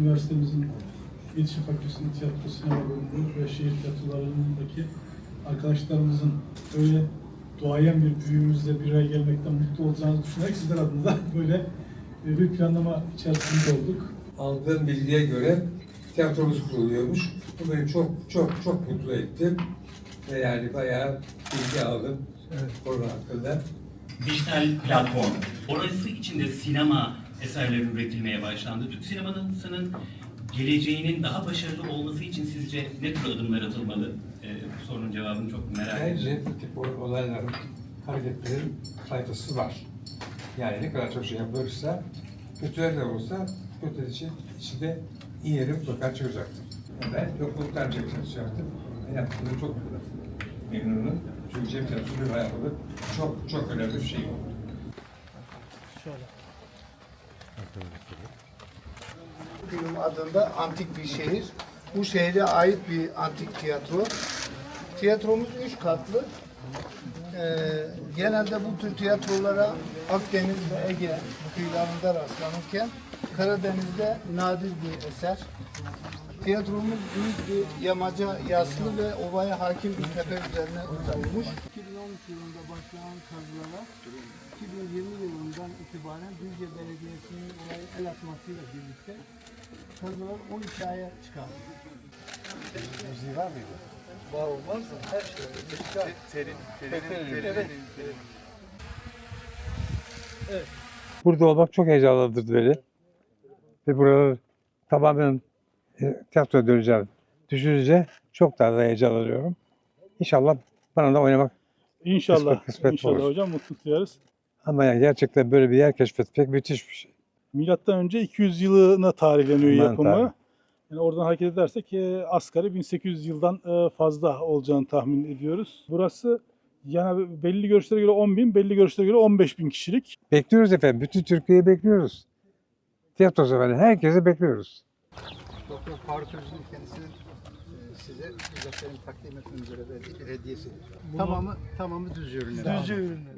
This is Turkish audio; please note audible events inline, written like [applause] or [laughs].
üniversitemizin İletişim Fakültesi'nin tiyatro sinema bölümü ve şehir tiyatrolarındaki arkadaşlarımızın böyle duayen bir büyüğümüzle bir araya gelmekten mutlu olacağınızı düşünerek sizler adına [laughs] böyle e, bir planlama içerisinde olduk. Aldığım bilgiye göre tiyatromuz kuruluyormuş. Bu beni çok çok çok mutlu etti. Ve yani bayağı bilgi aldım konu hakkında. dijital platform. Orası içinde sinema eserleri üretilmeye başlandı. Türk sinemasının geleceğinin daha başarılı olması için sizce ne tür adımlar atılmalı? Ee, bu sorunun cevabını çok merak ediyorum. Bence bu tip olayların, hareketlerin faydası var. Yani ne kadar çok şey yapılırsa, kötüler de olsa, kötüler için içinde iyi yeri mutlaka çıkacaktır. Ben yokluktan çok çalışacaktım. Ben yaptığımda çok memnunum. Çünkü cep tiyatrosu hayatımda çok çok önemli bir şey oldu. Film adında antik bir şehir. Bu şehre ait bir antik tiyatro. Tiyatromuz üç katlı. Ee, genelde bu tür tiyatrolara Akdeniz ve Ege kıyılarında rastlanırken Karadeniz'de nadir bir eser. Tiyatromuz büyük bir yamaca yaslı ve ovaya hakim bir tepe üzerine kurulmuş. 2013 yılında başlayan kazılara 2020 yılından itibaren Düzce Belediyesi'nin olaya el atmasıyla birlikte kazılar 12 aya çıkardı. Müziği var mıydı? Var olmaz mı? Her şey. Terin, terin, terin, Evet. Burada olmak çok heyecanlandırdı beni. Ve buraları tamamen e, tiyatroya döneceğim düşününce çok daha da heyecanlanıyorum. İnşallah bana da oynamak İnşallah, Kısmet- kısmet inşallah olur. hocam mutluluk duyarız. ama yani gerçekten böyle bir yer keşfetmek müthiş bir şey. Milattan önce 200 yılına tarihleniyor Aman yapımı. Tanrım. Yani oradan hareket edersek e, asgari 1800 yıldan e, fazla olacağını tahmin ediyoruz. Burası yani belli görüşlere göre 10 bin, belli görüşlere göre 15 bin kişilik. Bekliyoruz efendim. Bütün Türkiye'yi bekliyoruz. Tiyatro severleri herkesi bekliyoruz. Doktor Faruk Özgür kendisinin size Zafer'in takdim etmeniz üzere verdiği bir hediyesi. Tamamı tamamı düz ürünler. Düz ürünler.